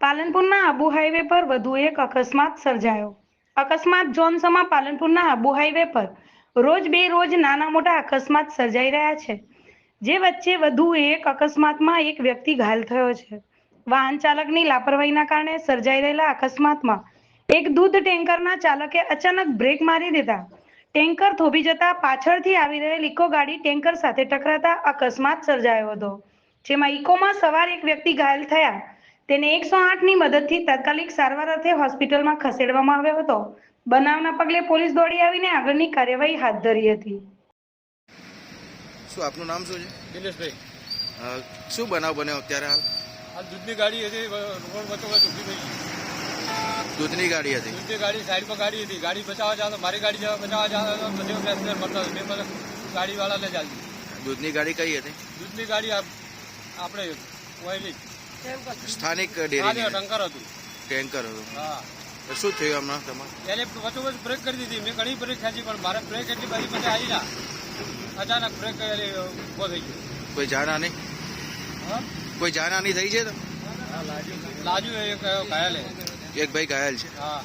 પાલનપુરના Abu highway પર વધુ એક અકસ્માત સર્જાયો. અકસ્માત જોન્સમાં પાલનપુરના આબુ હાઈવે પર રોજ બે રોજ નાના મોટા અકસ્માત સર્જાઈ રહ્યા છે, જે વચ્ચે વધુ એક અકસ્માતમાં એક વ્યક્તિ ઘાયલ થયો છે. વાહન ચાલકની લાપરવાહીના કારણે સર્જાઈ રહેલા અકસ્માતમાં એક દૂધ ટેન્કરના ચાલકે અચાનક બ્રેક મારી દીધા. ટેન્કર થોભી જતા પાછળથી આવી રહેલ ઇકો ગાડી ટેન્કર સાથે ટકરાતા અકસ્માત સર્જાયો હતો, જેમાં ઇકોમાં સવાર એક વ્યક્તિ ઘાયલ થયા. તેને એકસો આઠની મદદથી તાત્કાલિક સારવાર અર્થે હોસ્પિટલમાં ખસેડવામાં આવ્યો હતો. બનાવના પગલે પોલીસ દોડી આવીને આગળની કાર્યવાહી હાથ ધરી હતી. શું આપનું નામ શું છે? દિનેશભાઈ. શું બનાવ બન્યો અત્યારે હાલ? આ દૂધની ગાડી હતી રોડ વચ્ચે વચ્ચ ઊભી થઈ ગઈ. દૂધની ગાડી હતી? દૂધની ગાડી સાઈડ પર ગાડી હતી. ગાડી બચાવવા જાવ તો મારી ગાડી જવા બચાવવા જાવ તો પછી પેસેન્જર મરતા હતા. મેં પછી ગાડીવાળાને ચાલતી દૂધની ગાડી કઈ હતી? દૂધની ગાડી આપણે ઓઇલી. સ્થાનિક ડેરી ટંકર હતું. ટેન્કર હતું. હા. શું થયું હમણાં તમારે? એને વચ્ચો વચ્ચ બ્રેક કરી દીધી. મેં ઘણી બ્રેક ખેંચી પણ મારે બ્રેક એટલી બધી પછી આવી ના. અચાનક બ્રેક ઊભો થઈ ગયો. કોઈ જાણા નહીં? કોઈ જાણા નહીં થઈ છે તો? લાજુ એક ઘાયલ. એક ભાઈ ઘાયલ છે. હા.